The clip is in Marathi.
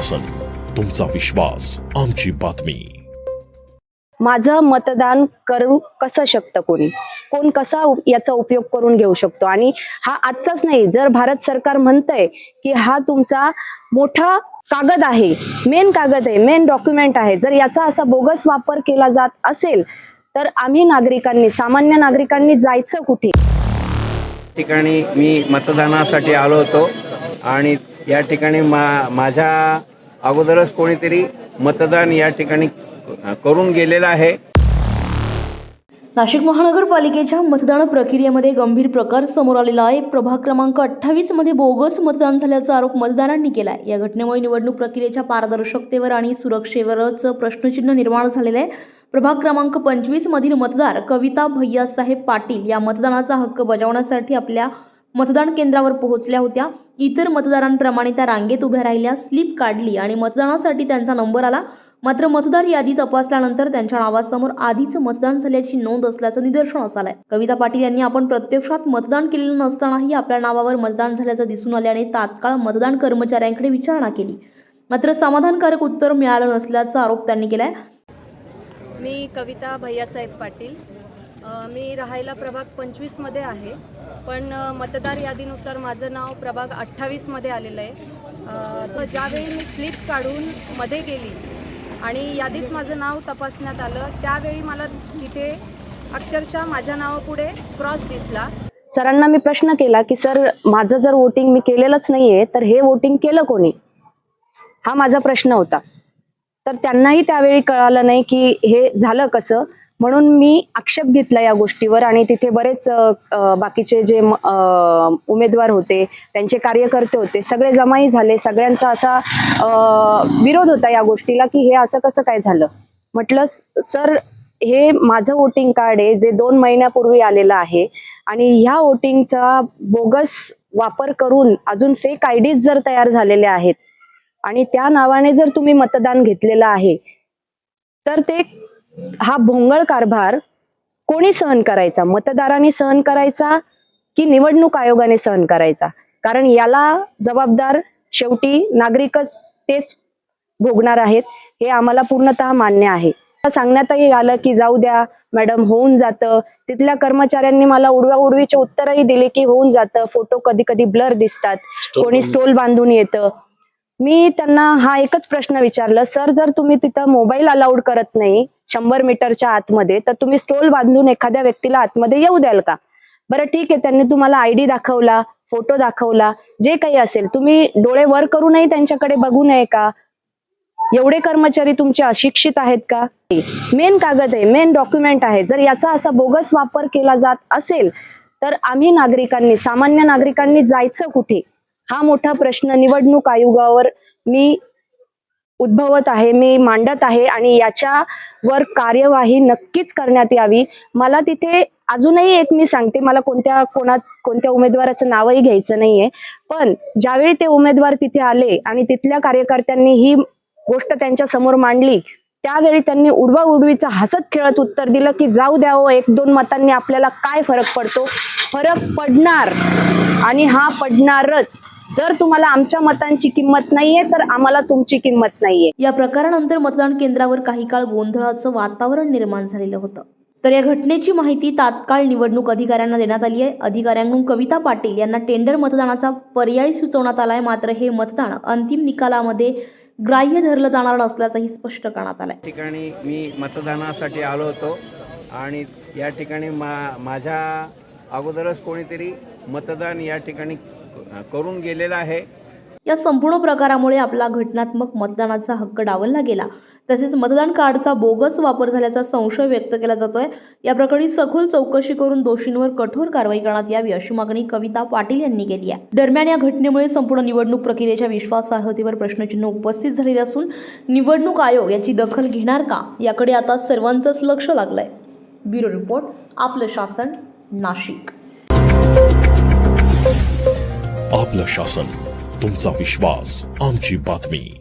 शासन तुमचा विश्वास आमची बातमी. माझं मतदान करू कसं शकतं कोणी? कोण कसा याचा उपयोग करून घेऊ शकतो? आणि हा आजचाच नाही जर भारत सरकार म्हणतंय की हा तुमचा मोठा कागद आहे मेन कागद आहे मेन डॉक्युमेंट आहे जर याचा असा बोगस वापर केला जात असेल तर आम्ही नागरिकांनी सामान्य नागरिकांनी जायचं कुठे? ठिकाणी मी मतदानासाठी आलो होतो आणि या ठिकाणी मा माझ्या अगोदरच कोणीतरी मतदान या ठिकाणी करून गेलेलं आहे. नाशिक महानगरपालिकेच्या मतदान प्रक्रियेमध्ये गंभीर प्रकार समोर आलेला आहे. प्रभाग क्रमांक अठ्ठावीसमध्ये बोगस मतदान झाल्याचा आरोप मतदारांनी केला आहे या घटनेमुळे निवडणूक प्रक्रियेच्या पारदर्शकतेवर आणि सुरक्षेवरच प्रश्नचिन्ह निर्माण झालेलं आहे. प्रभाग क्रमांक पंचवीस मधील मतदार कविता भैयासाहेब पाटील या मतदानाचा हक्क बजावण्यासाठी आपल्या मतदान केंद्रावर पोहोचल्या होत्या. इतर मतदारांप्रमाणे त्या रांगेत उभ्या राहिल्या स्लिप काढली आणि मतदानासाठी त्यांचा नंबर आला. मात्र मतदार यादी तपासल्यानंतर त्यांच्या नावासमोर आधीच मतदान झाल्याची नोंद असल्याचं निदर्शनास आलंय. कविता पाटील यांनी आपण प्रत्यक्षात मतदान केलेलं नसतानाही आपल्या नावावर मतदान झाल्याचं दिसून आल्याने तात्काळ मतदान कर्मचाऱ्यांकडे विचारणा केली. मात्र समाधानकारक उत्तर मिळालं नसल्याचा आरोप त्यांनी केलाय. मी कविता भैयासाहेब पाटील. मी राहायला प्रभाग पंचवीसमध्ये आहे. पण मतदार यादीनुसार माझं नाव प्रभाग अठ्ठावीसमध्ये आलेलं आहे. तर ज्यावेळी मी स्लिप काढून मध्ये गेली आणि यादीत माझं नाव तपासण्यात आलं त्यावेळी मला तिथे अक्षरशः माझ्या नावापुढे क्रॉस दिसला. सरांना मी प्रश्न केला की सर माझं जर वोटिंग मी केलेलंच नाहीये तर हे वोटिंग केलं कोणी? हा माझा प्रश्न होता. तर त्यांनाही त्यावेळी कळालं नाही की हे झालं कसं. म्हणून मी आक्षेप घेतला या गोष्टीवर आणि तिथे बरेच बाकीचे जे उमेदवार होते त्यांचे कार्यकर्ते होते सगळे जमाई झाले. सगळ्यांचा असा विरोध होता या गोष्टीला की हे असं कसं काय झालं? म्हटलं सर हे माझं वोटिंग कार्ड आहे जे दोन महिन्यापूर्वी आलेलं आहे आणि ह्या वोटिंगचा बोगस वापर करून अजून फेक आय डीज जर तयार झालेले आहेत आणि त्या नावाने जर तुम्ही मतदान घेतलेलं आहे तर ते हा भोंगळ कारभार कोणी सहन करायचा? मतदारांनी सहन करायचा की निवडणूक आयोगाने सहन करायचा? कारण याला जबाबदार शेवटी नागरिकच तेच भोगणार आहेत हे आम्हाला पूर्णतः मान्य आहे. सांगण्यातही आलं की जाऊ द्या मॅडम होऊन जातं. तिथल्या कर्मचाऱ्यांनी मला उडवा उडवीचे उत्तरही दिले की होऊन जातं. फोटो कधी कधी ब्लर दिसतात. कोणी स्टोल बांधून येतं. मी त्यांना हा एकच प्रश्न विचारला सर जर तुम्ही तिथं मोबाईल अलाउड करत नाही शंभर मीटरच्या आतमध्ये तर तुम्ही स्टोल बांधून एखाद्या व्यक्तीला आतमध्ये येऊ द्याल का? बरं ठीक आहे त्यांनी तुम्हाला आयडी दाखवला फोटो दाखवला जे काही असेल तुम्ही डोळे वर करूनही त्यांच्याकडे बघू नये का? एवढे कर्मचारी तुमचे अशिक्षित आहेत का? मेन कागद आहे मेन डॉक्युमेंट आहे जर याचा असा बोगस वापर केला जात असेल तर आम्ही नागरिकांनी सामान्य नागरिकांनी जायचं कुठे? हा मोठा प्रश्न निवडणूक आयोगावर मी उद्भवत आहे मी मांडत आहे आणि याच्यावर कार्यवाही नक्कीच करण्यात यावी. मला तिथे अजूनही एक मी सांगते मला कोणत्या कोणात कोणत्या उमेदवाराचं नावही घ्यायचं नाहीये. पण ज्यावेळी ते उमेदवार तिथे आले आणि तिथल्या कार्यकर्त्यांनी ही गोष्ट त्यांच्यासमोर मांडली त्यावेळी त्यांनी उडवा उडवीचा हसत खेळत उत्तर दिलं की जाऊ द्यावं हो, एक दोन मतांनी आपल्याला काय फरक पडतो? फरक पडणार आणि हा पडणारच. जर तुम्हाला आमच्या मतांची किंमत नाहीये तर आम्हाला तुमची किंमत नाहीये. या प्रकारानंतर मतदान केंद्रावर काही काळ गोंधळाचं वातावरण निर्माण झालेलं होतं. तर या घटनेची माहिती तात्काळ निवडणूक अधिकाऱ्यांना देण्यात आली आहे. अधिकाऱ्यांकडून कविता पाटील यांना टेंडर मतदानाचा पर्याय सुचवण्यात आलाय. मात्र हे मतदान अंतिम निकालामध्ये ग्राह्य धरलं जाणार नसल्याचंही स्पष्ट करण्यात आलंय. ठिकाणी मी मतदानासाठी आलो होतो आणि या ठिकाणी मा माझ्या अगोदरच कोणीतरी मतदान या ठिकाणी करून गेलेलं आहे. या संपूर्ण प्रकारामुळे आपला घटनात्मक मतदानाचा हक्क डावलला गेला. तसेच मतदान कार्डचा बोगस वापर झाल्याचा संशय व्यक्त केला जातोय. या प्रकरणी सखोल चौकशी करून दोषींवर कठोर कारवाई करण्यात यावी अशी मागणी कविता पाटील यांनी केली आहे. दरम्यान या घटनेमुळे संपूर्ण निवडणूक प्रक्रियेच्या विश्वासार्हतेवर प्रश्नचिन्ह उपस्थित झालेले असून निवडणूक आयोग याची दखल घेणार का? याकडे आता सर्वांचंच लक्ष लागलंय. ब्युरो रिपोर्ट आपलं शासन. नाशिक. आपलं शासन तुमचा विश्वास आमची बातमी.